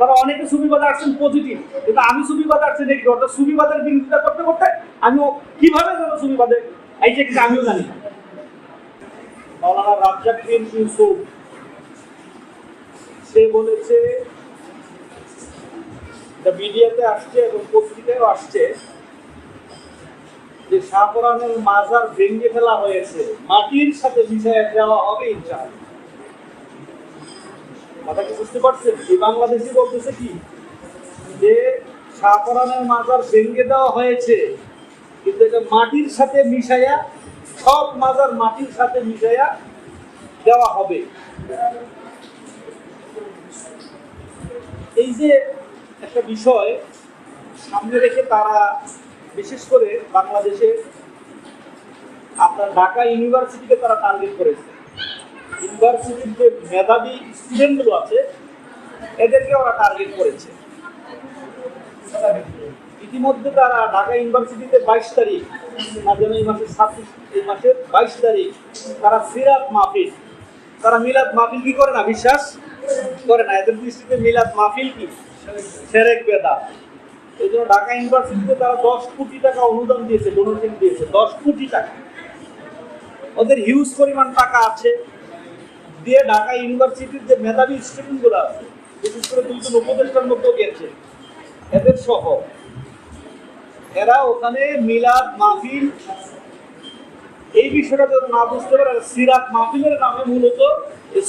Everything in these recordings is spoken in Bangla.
আপনারা অনেকে সুবিবাদে আসছেন পজিটিভ কিন্তু আমি সুবিবাদে আসছি নেগেটিভ অর্থাৎ সুবিবাদের বিরোধিতা করতে করতে আমিও কীভাবে যেন সুবিবাদে এই যে আমিও জানি। সে বলেছে মিডিয়াতে আসছে এবং পত্রিকায়ও আসছে যে শাহপুরানের মাজার ভেঙে ফেলা হয়েছে। মাটির সাথে মিশিয়ে দেওয়া হবে ইনশাআল্লাহ। কথা কি বুঝতে পারছেন? এই বাংলাদেশি বলতেছে কি? যে শাহপুরানের মাজার ভেঙে দেওয়া হয়েছে, কিন্তু এটা মাটির সাথে মিশাইয়া, সব মাজার মাটির সাথে মিশাইয়া দেওয়া হবে। এই যে একটা বিষয় সামনে রেখে তারা বিশেষ করে বাংলাদেশে আপনার ঢাকা ইউনিভার্সিটিকে তারা টার্গেট করেছে। ইউনিভার্সিটির যে মেধাবী স্টুডেন্টগুলো আছে, এদেরকে ওরা টার্গেট করেছে। ইতিমধ্যে তারা ঢাকা ইউনিভার্সিটিতে বাইশ তারিখ না এই মাসের ছাব্বিশ এই মাসের বাইশ তারিখ, তারা সিরাত মাহফিল। তারা মিলাদ মাহফিল কি করে না? বিশ্বাস করে না। এদের দৃষ্টিতে মিলাদ মাহফিল কি? সেরেক বেদা। এই জন্য ঢাকা ইউনিভার্সিটিতে তারা দশ কোটি টাকা অনুদান দিয়েছে ডোনেশন দিয়েছে, দশ কোটি টাকা। ওদের হিউজ পরিমাণ টাকা আছে। দিয়ে ঢাকা ইউনিভার্সিটির যে মেধাবী স্টুডেন্টগুলো আছে, বিশেষ করে দুইজন উপদেষ্টার মধ্যেও গেছে এদের সহ, এরা ওখানে মিলাদ মাহফিল, এই বিষয়টা যদি না বুঝতে পারে সিরাত মাহফিলের নামে মূলত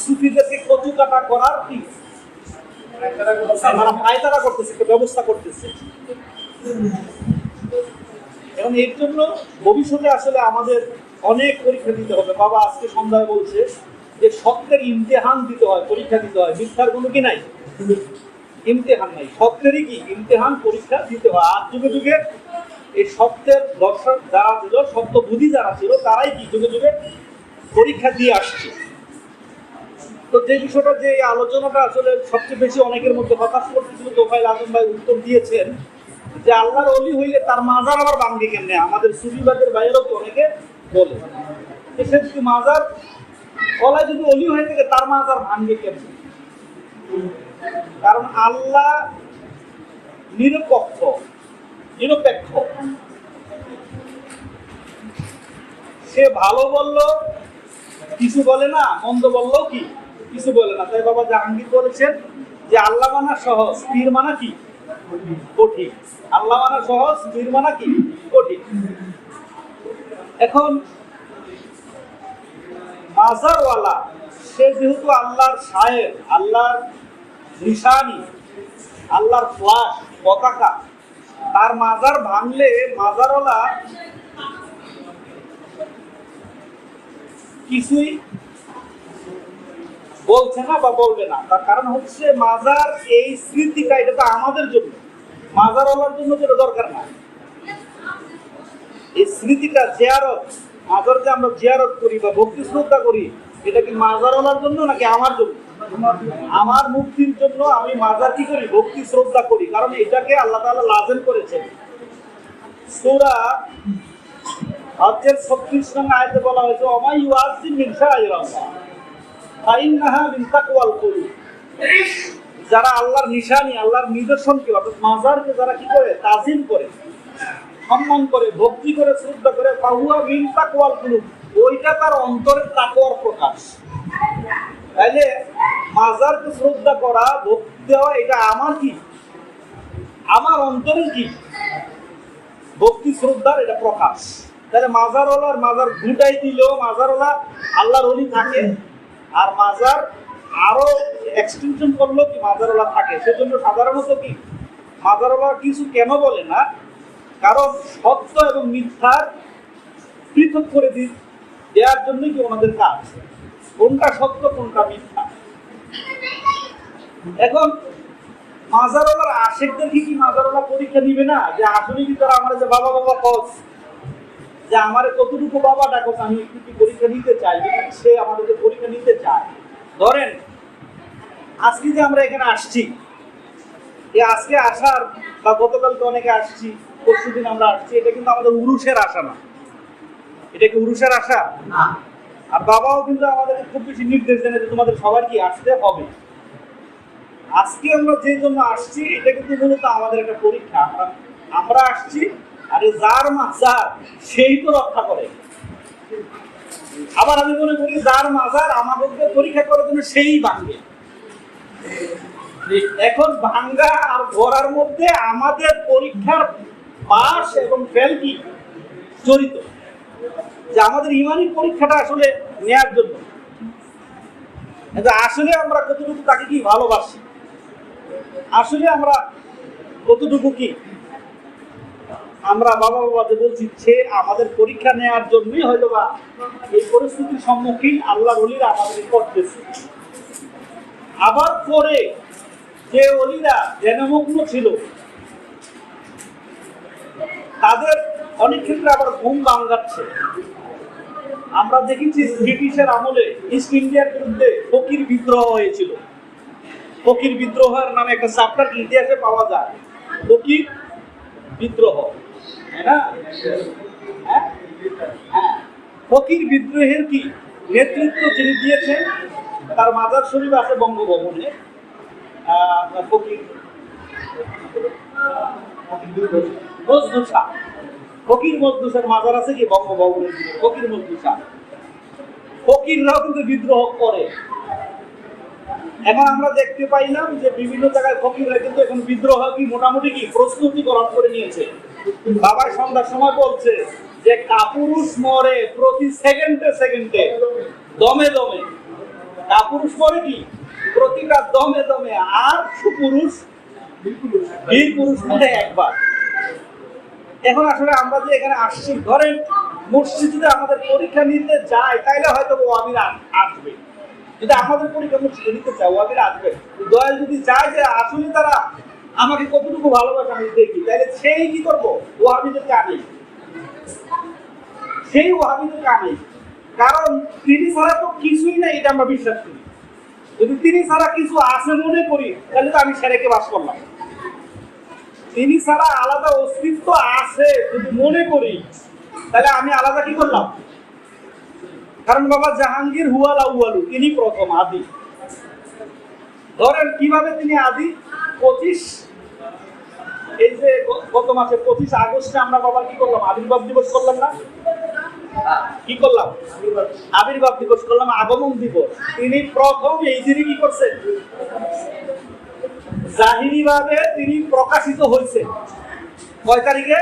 সুফিদেরকে কচু কাটা করার কি? পায়তারা করতেছে, একটা ব্যবস্থা করতেছে। এবং এর জন্য ভবিষ্যতে আসলে আমাদের অনেক পরীক্ষা দিতে হবে। বাবা আজকে সন্ধ্যায় বলছে যে সত্যের ইমতেহান দিতে হয়, পরীক্ষা দিতে হয়, মিথ্যার কোনো কি নাই? ইমতেহান নাই। সত্যেরই কি? ইমতেহান, পরীক্ষা দিতে হয়। আর যুগে যুগে এই সত্যের দর্শক যারা ছিল সত্য বুদ্ধি যারা ছিল, তারাই কি যুগে যুগে পরীক্ষা দিয়ে আসছে? তো যে বিষয়টা, যে আলোচনাটা আসলে সবচেয়ে বেশি অনেকের মধ্যে হতাশ করতেছিল তোফাইল আজম ভাই উত্তর দিয়েছেন যে আল্লাহর অলি হইলে তার মাজার আবার ভাঙবে কেমনে? আমাদের সুফিবাদের বাইরেও তো অনেকে বলে। সে মাজার গলায় যদি অলি হয়ে থাকে, তার মাজার ভাঙবে কেমনে কারণ আল্লাহ নিরপেক্ষ নিরপেক্ষ। সে ভালো বলল, কিছু বলে না, মন্দ বলল কি? কিছু বলে না। তাই বাবা জাহাঙ্গীর বলেছেন যে আল্লাহ মানা সহজ, স্থির মানা কি? কঠিন। আল্লাহ মানা সহজ, স্থির মানা কি? কঠিন। এখন মাজারওয়ালা সে যেহেতু আল্লাহর সাহেব আল্লাহর নিশানি, আল্লাহর ফ্লাশ, পতাকা, তার মাজার ভাঙলে মাজারওয়ালা কিছুই বলছে না বা বলবে না। তার কারণ হচ্ছে মাজার এই স্মৃতিটা, এটা তো আমাদের জন্য। মাজারওয়ালার জন্য এটা দরকার না। এই স্মৃতিটা, জিয়ারত মাজার যে আমরা জিয়ারত করি বা ভক্তি শ্রদ্ধা করি, এটা কি মাজারওয়ালার জন্য নাকি আমার জন্য? আমার মুক্তির জন্য আমি মাজার কি করি? ভক্তি শ্রদ্ধা করি, কারণ এটাকে আল্লাহ তাআলা লাজেম করেছেন। সূরা 36 নং আয়াতে বলা হয়েছে ওমাই ইউআযিম মিন শাইরাল্লাহ ফাইন্নাহা মিন তাকওয়াল কুলুব। যারা আল্লাহর নিশানি, আল্লাহর নিদর্শনকে, অর্থাৎ মাজারকে যারা কি করে? তাজিম করে। সম্মান করে, ভক্তি করে, শ্রদ্ধা করে পাহুয়া মিন তাকওয়াল কুলুব ওইটা তার অন্তরের তাকওয়ার প্রকাশ। তাইলে মাজারকে শ্রদ্ধা করা, ভক্তি দেওয়া, এটা আমার কি? আমার অন্তরের কি? ভক্তি, শ্রদ্ধার এটা প্রকাশ। তাহলে মাজার মাজারওয়ালার মাজার দুটাই দিলেও মাজারওয়ালা আল্লাহর অলি থাকে, আর মাজার আরও এক্সটেনশন করলেও কি মাজারওয়ালা থাকে? সেজন্য সাধারণত কি? মাজারওয়ালা কিছু কেন বলে না? কারণ সত্য এবং মিথ্যার পৃথক করে দেওয়ার জন্যই কি ওনাদের কাজ? কোনটা সত্য, কোনটা মিথ্যা? এখন মাজারওয়ালার আশেকদের কি মাজারওয়ালা পরীক্ষা নিবে না? যে আসলে কি তারা আমার যে বাবা বাবা কস? যে আমার কতটুকু বাবা ডাকো আমি একটু কি পরীক্ষা নিতে চাই? সে আমাদেরকে পরীক্ষা নিতে চায়। ধরেন, আজকে যে আমরা এখানে আসছি আজকে আসার বা গতকালকে অনেকে আসছি পরশু দিন আমরা আসছি এটা কিন্তু আমাদের উরুষের আশা না। এটা কি উরুষের আশা? না। আর বাবাও কিন্তু আমাদেরকে খুব বেশি নির্দেশ দেন যে তোমাদের সবার কি আসতে হবে। আজকে আমরা যে জন্য আসছি এটা কিন্তু মূলত আমাদের একটা পরীক্ষা। আমরা আমরা আসছি আরে যার মাজার সেই তো রক্ষা করে। আবার আমি মনে করি যার মাজার আমাদেরকে পরীক্ষা করার জন্য সেই ভাঙবে এখন ভাঙ্গা আর গড়ার মধ্যে আমাদের পরীক্ষার পাস এবং ফেল কি? জড়িত যে আমাদের ইমানি পরীক্ষাটা আসলে নেয়ার জন্য। আসলে আমরা কতটুকু তাকে কি ভালোবাসি? আসলে আমরা কতটুকু কি? আমরা বাবা বাবা যে বলছি, সে আমাদের পরীক্ষা নেওয়ার জন্যই হয়তো বা এই পরিস্থিতির সম্মুখীন আল্লাহ অলিরা আমাদের করতেছে। আবার পরে যে অলিরা ধ্যানমগ্ন ছিল তাদের অনেক ক্ষেত্রে আবার ঘুম ভাঙ্গাচ্ছে আমরা দেখেছি ব্রিটিশের আমলে ইস্ট ইন্ডিয়ার বিরুদ্ধে ফকির বিদ্রোহ হয়েছিল। ফকির বিদ্রোহের নামে একটা চ্যাপ্টার ইতিহাসে পাওয়া যায়। ফকির বিদ্রোহ। না? হ্যাঁ? হ্যাঁ। ফকির বিদ্রোহের কি নেতৃত্ব যিনি দিয়েছেন তার মাজার শরীফ আছে বঙ্গভবনে। আহ, মজদুসা। ফকির মজদুসার মাজার আছে কি? বঙ্গভবনের ফকির মজদুসা। ফকিররাও কিন্তু বিদ্রোহ করে। এখন আমরা দেখতে পাইলাম যে বিভিন্ন জায়গায় ফকিররা কিন্তু এখন বিদ্রোহ কি মোটামুটি কি? প্রস্তুতি গ্রহণ করে নিয়েছে। বাবা সন্ধ্যার সময় বলছে যে কাপুরুষ মরে প্রতি সেকেন্ডে সেকেন্ডে, দমে দমে। কাপুরুষ মরে কি? প্রতিটা দমে দমে। আর সুপুরুষ বীর পুরুষ মরে একবার। এখন আসলে আমরা যে এখানে আসছি, ধরেন মসজিদে আমাদের পরীক্ষা নিতে যাই তাইলে হয়তো ও আমির আসবে। যদি আমাদের পরীক্ষা মসজিদে নিতে চাই ও আমির আসবে দয়াল যদি চায় যে আসলে তারা আমাকে কতটুকু ভালোবাসে আমি দেখি তাহলে সেই কি করব? ও আমিদেরকে আনি। সেই ও আমিদেরকে আনি। কারণ তিনি ছাড়া তো কিছুই নাই, এটা আমরা বিশ্বাস করি। যদি তিনি ছাড়া কিছু আছে মনে করি, তাহলে তো আমি সেরেকে বাস করলাম। তিনি ছাড়া আলাদা অস্তিত্ব আছে যদি মনে করি, তাহলে আমি আলাদা কি করলাম? কারণ বাবা জাহাঙ্গীর হুয়াল আউয়ালু তিনি প্রথম আদি। ধরেন কীভাবে তিনি আদি? পঁচিশ, এই যে গত মাসে পঁচিশ আগস্টে আমরা বাবা কি করলাম? আবির্ভাব দিবস করলাম না? কি করলাম? আবির্ভাব দিবস করলাম, আগমন দিবস। তিনি প্রথম এই দিনে কি করছেন? জাহিরি ভাবে তিনি প্রকাশিত হয়েছে। কয় তারিখে?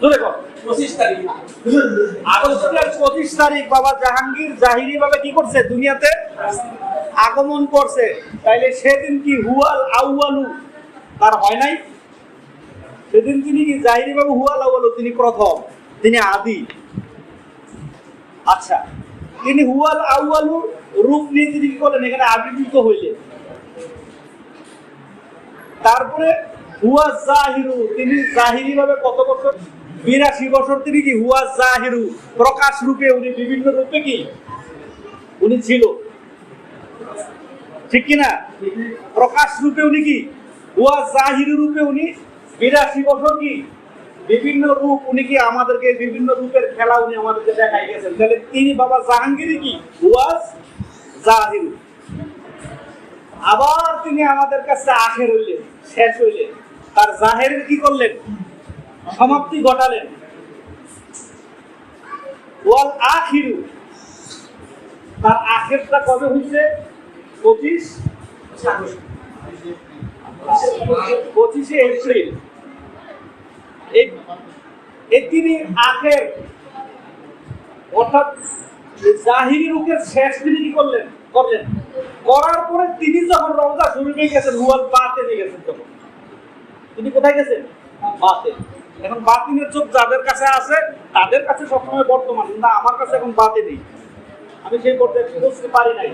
ধরে কর পঁচিশ তারিখ। আগস্টের পঁচিশ তারিখ বাবা জাহাঙ্গীর জাহিরি ভাবে কি করছে? দুনিয়াতে আগমন করছে। তাইলে সেদিন কি হুয়াল আউয়ালু? তার হয় নাই? সেদিন তিনি কি জাহিরি ভাবে হুয়াল আউয়ালু? তিনি প্রথম তিনি আদি। আচ্ছা তিনি হুয়াল আউয়ালু রূপ নিয়ে তিনি কি করলেন? এখানে আবির্ভূত হইলেন। তারপরে হুয়া জাহিরু, তিনি জাহিরি ভাবে কত বছর? বিরাশি বছর তিনি কি? হুয়া জাহিরু, প্রকাশ রূপে উনি বিভিন্ন রূপে কি? উনি ছিল। ঠিক কি না প্রকাশ রূপে উনি কি? হুয়া জাহিরু রূপে উনি বিরাশি বছর কি? বিভিন্ন রূপ উনি কি আমাদেরকে বিভিন্ন রূপের খেলা উনি আমাদেরকে দেখাই গেছেন। তাহলে তিনি বাবা জাহাঙ্গীরই কি? হুয়াজ জাহিরু। আবার তিনি আমাদের কাছে আখের হইলেন, শেষ হইলেন। তার জাহেরের কি করলেন? সমাপ্তি ঘটালেন। তার আখেরটা কবে হইছে? পঁচিশ পঁচিশে এপ্রিল। এই তিনি আখের। অর্থাৎ জাহিরি রূপের শেষ তিনি কি করলেন? করলেন। করার পরে তিনি যখন রওজা শরীফে গেছেন হুয়াল বাতে গেছেন তখন। তিনি কোথায় গেছেন? বাতে এখন বাতিনের চোখ যাদের কাছে আছে, তাদের কাছে সবসময় বর্তমান না আমার কাছে এখন বাতে নেই। আমি সেই পর্যায়ে বুঝতে পারি নাই।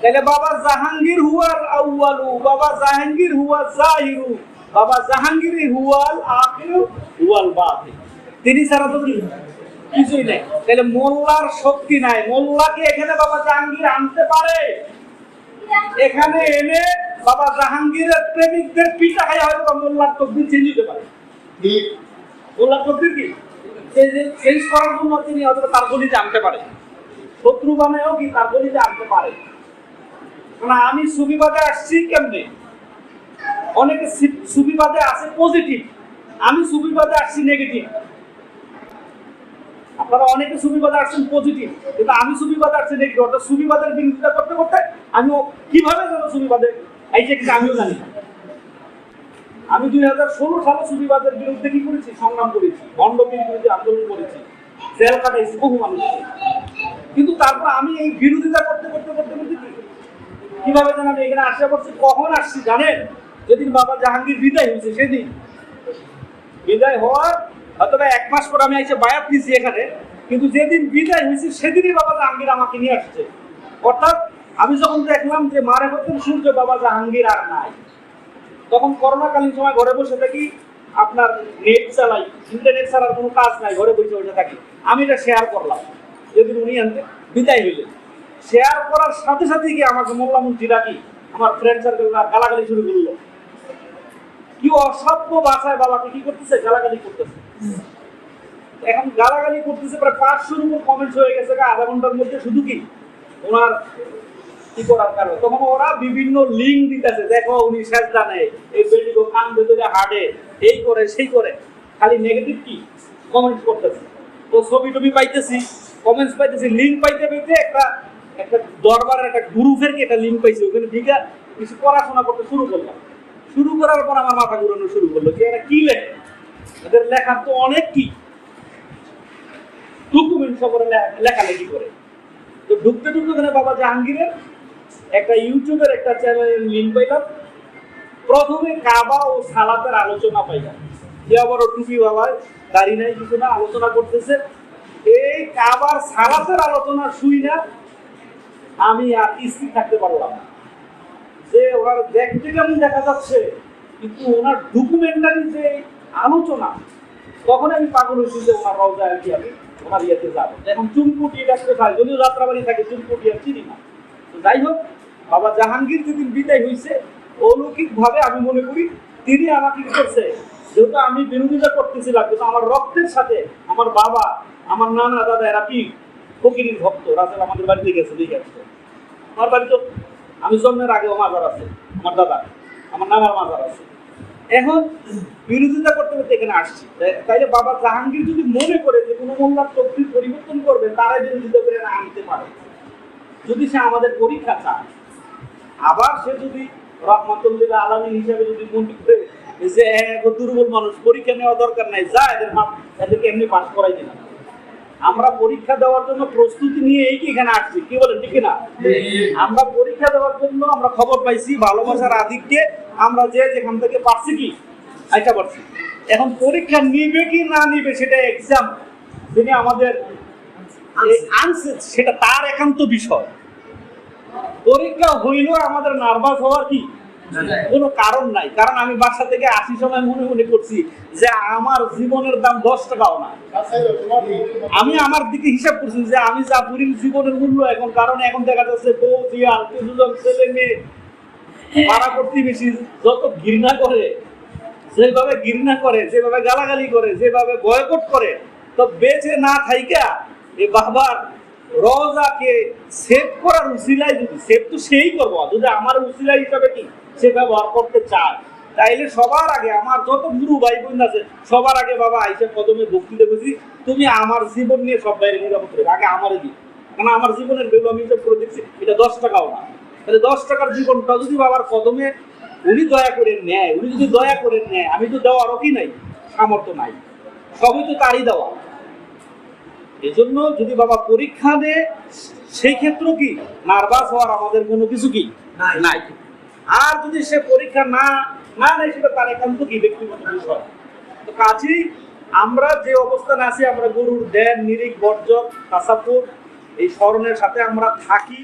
তাহলে বাবা জাহাঙ্গীর হুয়াল আউয়ালু, বাবা জাহাঙ্গীর হুয়া জাহিরু, বাবা জাহাঙ্গীর হুয়াল আখিরু, হুয়াল বাতে তিনি ছাড়া তো কিছুই নাই। তাহলে মোল্লার শক্তি নাই। মোল্লাকে এখানে বাবা জাহাঙ্গীর আনতে পারে। এখানে এনে বাবা জাহাঙ্গীরের প্রেমিকদের পিঠা খাই হয়তো মোল্লার তকদির চেঞ্জ হতে পারে। মোল্লার তকদির কি? চেঞ্জ করার জন্য তিনি হয়তো তার গলিতে আনতে পারে। শত্রু বানায়ও কি তার গলিতে আনতে পারে? কারণ আমি সুবিবাদে আসছি কেমনে? অনেকে সুবিবাদে আছে পজিটিভ আমি সুবিবাদে আসছি নেগেটিভ আপনারা অনেকে আসছেন পজিটিভ কিন্তু আমি আসছি নেগেটিভ অর্থাৎ সুবিবাদের বিরোধিতা করতে করতে আমি কীভাবে এই যে আমিও জানি আমি দুই হাজার ষোলো সালে সুবিবাদের বিরুদ্ধে কি করেছি? সংগ্রাম করেছি বিরুদ্ধে আন্দোলন করেছি, জেল কাটাইছি বহু মানুষ। কিন্তু তারপর আমি এই বিরোধিতা করতে করতে করতে করতে কি? কীভাবে আমি এখানে আসা করছি কখন আসছি জানেন? যেদিন বাবা জাহাঙ্গীর বিদায় হয়েছে, সেদিন। বিদায় হওয়ার হয়তো বা এক মাস পর আমি এসে বায়াত নিয়েছি এখানে, কিন্তু যেদিন বিদায় হয়েছে সেদিনই বাবা জাহাঙ্গীর আমাকে নিয়ে আসছে। অর্থাৎ আমি যখন দেখলাম যে মারে হতেন সূর্য বাবা জাহাঙ্গীর আর নাই। তখন করোনাকালীন সময় ঘরে বসে থাকি আপনার নেট চালাই ইন্টারনেট ছাড়ার কোনো কাজ নাই, ঘরে বসে বসে থাকি। আমি এটা শেয়ার করলাম। যেদিন উনি আনতে বিদায় হইলেন। শেয়ার করার সাথে সাথে কি আমাকে মোল্লা মন্ত্রী ডাকি, আমার ফ্রেন্ড সার্কেল গালাগালি শুরু করল। কি অসভ্য ভাষায় বাবাকে কি করতেছে? গালাগালি করতেছে। এখন গালাগালি করতেছে, প্রায় পাঁচশোর উপর কমেন্টস হয়ে গেছে আধা ঘণ্টার মধ্যে শুধু কি? ওনার কি করার কারণ? তখন ওরা বিভিন্ন লিঙ্ক দিতেছে, দেখো উনি শেষ জানে এই বেল্ডিং কান ভেতরে হাঁটে, এই করে, সেই করে। খালি নেগেটিভ কি? কমেন্টস করতেছে। তো ছবি টবি পাইতেছি কমেন্টস পাইতেছি লিঙ্ক পাইতে পাইতে একটা একটা দরবারের একটা গ্রুপের কি একটা লিঙ্ক পাইছি, ওখানে ঠিক কিছু পড়াশোনা করতে শুরু করলাম শুরু করার পর আমার মাথা ঘুরানো শুরু করল, যে এরা কি লেখে? এদের লেখার তো অনেক কি? ডকুমেন্ট সবরে লেখালেখি করে। তো ঢুকতে ঢুকতে ওখানে বাবা জাহাঙ্গীরের একটা ইউটিউবের একটা চ্যানেলের লিঙ্ক পাইলাম। প্রথমে কাবা ও সালাতের আলোচনা পাইলাম। যে আবার টুপি বাবা দাড়ি নাই, কিছু না, আলোচনা করতেছে। এই কাবার সালাতের আলোচনা শুই না, আমি আর স্থির থাকতে পারলাম না। যে ওনার দেখতে কেমন দেখা যাচ্ছে, কিন্তু ওনার ডকুমেন্টারি যে আলোচনা। তখন আমি পাগল হয়েছি যে ওনার রওজায় আর কি আমি ওনার ইয়েতে যাব। এখন চুনকুটি এটা কোথায় যদিও যাত্রাবাড়ি থাকে চুনকুটি আর চিনি না। তো যাই হোক, বাবা জাহাঙ্গীর যেদিন বিদায় হয়েছে অলৌকিক ভাবে আমি মনে করি তিনি আমাকে করছে, যেহেতু আমি বিরোধিতা করতেছিলাম কিন্তু আমার রক্তের সাথে আমার বাবা, আমার নানা, দাদা, এরা কি? ফকিরির ভক্ত রাজের আমাদের বাড়িতে গেছে, দেখে আসছে। আমার বাড়ি তো আমি জন্মের আগেও মাজার আছে, আমার দাদা, আমার নানার মাজার আছে। এখন বিরোধিতা করতে করতে এখানে আসছি। তাইলে বাবা জাহাঙ্গীর যদি মনে করে যে কোনো মোল্লার তকদির পরিবর্তন করবে তারাই বিরোধিতা করে না আনতে পারে। যদি সে আমাদের পরীক্ষা চায়, আবার সে যদি রহমতুল্লাহ আলমী হিসাবে যদি মনে করে যে এক দুর্বল মানুষ, পরীক্ষা নেওয়া দরকার নাই, যা এদের এদেরকে এমনি পাস করাই দিলাম। আমরা পরীক্ষা দেওয়ার জন্য প্রস্তুতি নিয়ে এই কি এখানে আসছি? কি বলেন, ঠিক না আমরা পরীক্ষা দেওয়ার জন্য আমরা খবর পাইছি ভালোবাসার আধিক্যে। আমরা যে যেখান থেকে পারছি কি? আইটা পারছি। এখন পরীক্ষা নিবে কি না নিবে সেটা এক্সাম তিনি আমাদের আনসার সেটা তার একান্ত বিষয়। পরীক্ষা হইলেও আমাদের নার্ভাস হওয়ার কি? কোনো কারণ নাই। কারণ আমি বাসা থেকে আসি সময় মনে মনে করছি যে আমার জীবনের দাম দশ টাকাও না। আমি আমার দিকে হিসাব করছি যে আমি যা পুরী জীবনের মূল্য এখন, কারণ এখন দেখা যাচ্ছে বউ ছেলে মেয়ে যত ঘৃণা করে, যেভাবে ঘৃণা করে, যেভাবে গালাগালি করে, যেভাবে বয়কট করে, তো বেঁচে না থাইকা এ বাবার রজাকে সেভ করার উসিলাই যদি। সেভ তো সেই করব। যদি আমার উসিলা হিসাবে কি? সে ব্যবহার করতে চায়। তাইলে সবার আগে আমার যত গুরু ভাই বোন আছে সবার আগে বাবা আইসা কদমে ভক্তি দেখেছি তুমি আমার জীবন নিয়ে সব বাইরে নিরাপদ করে আগে আমারই দিই কারণ আমার জীবনের ভ্যালু আমি হিসাব করে দেখছি এটা দশ টাকাও না। তাহলে দশ টাকার জীবনটা যদি বাবার কদমে উনি দয়া করে নেয় উনি যদি দয়া করে নেয় আমি তো দেওয়ারও কি নাই সামর্থ্য নাই। সবই তো তারই দেওয়া। এজন্য যদি বাবা পরীক্ষা দেয় সেই ক্ষেত্রেও কি? নার্ভাস হওয়ার আমাদের কোনো কিছু কি? নাই। আর যদি সে পরীক্ষা না না নেয়, সেটা তার একান্ত কি ব্যক্তিগত বিষয় তো কাজেই আমরা যে অবস্থানে আছি, আমরা গরুর দেন নিরিখ বর্জক কাসাপুর এই স্মরণের সাথে আমরা থাকি।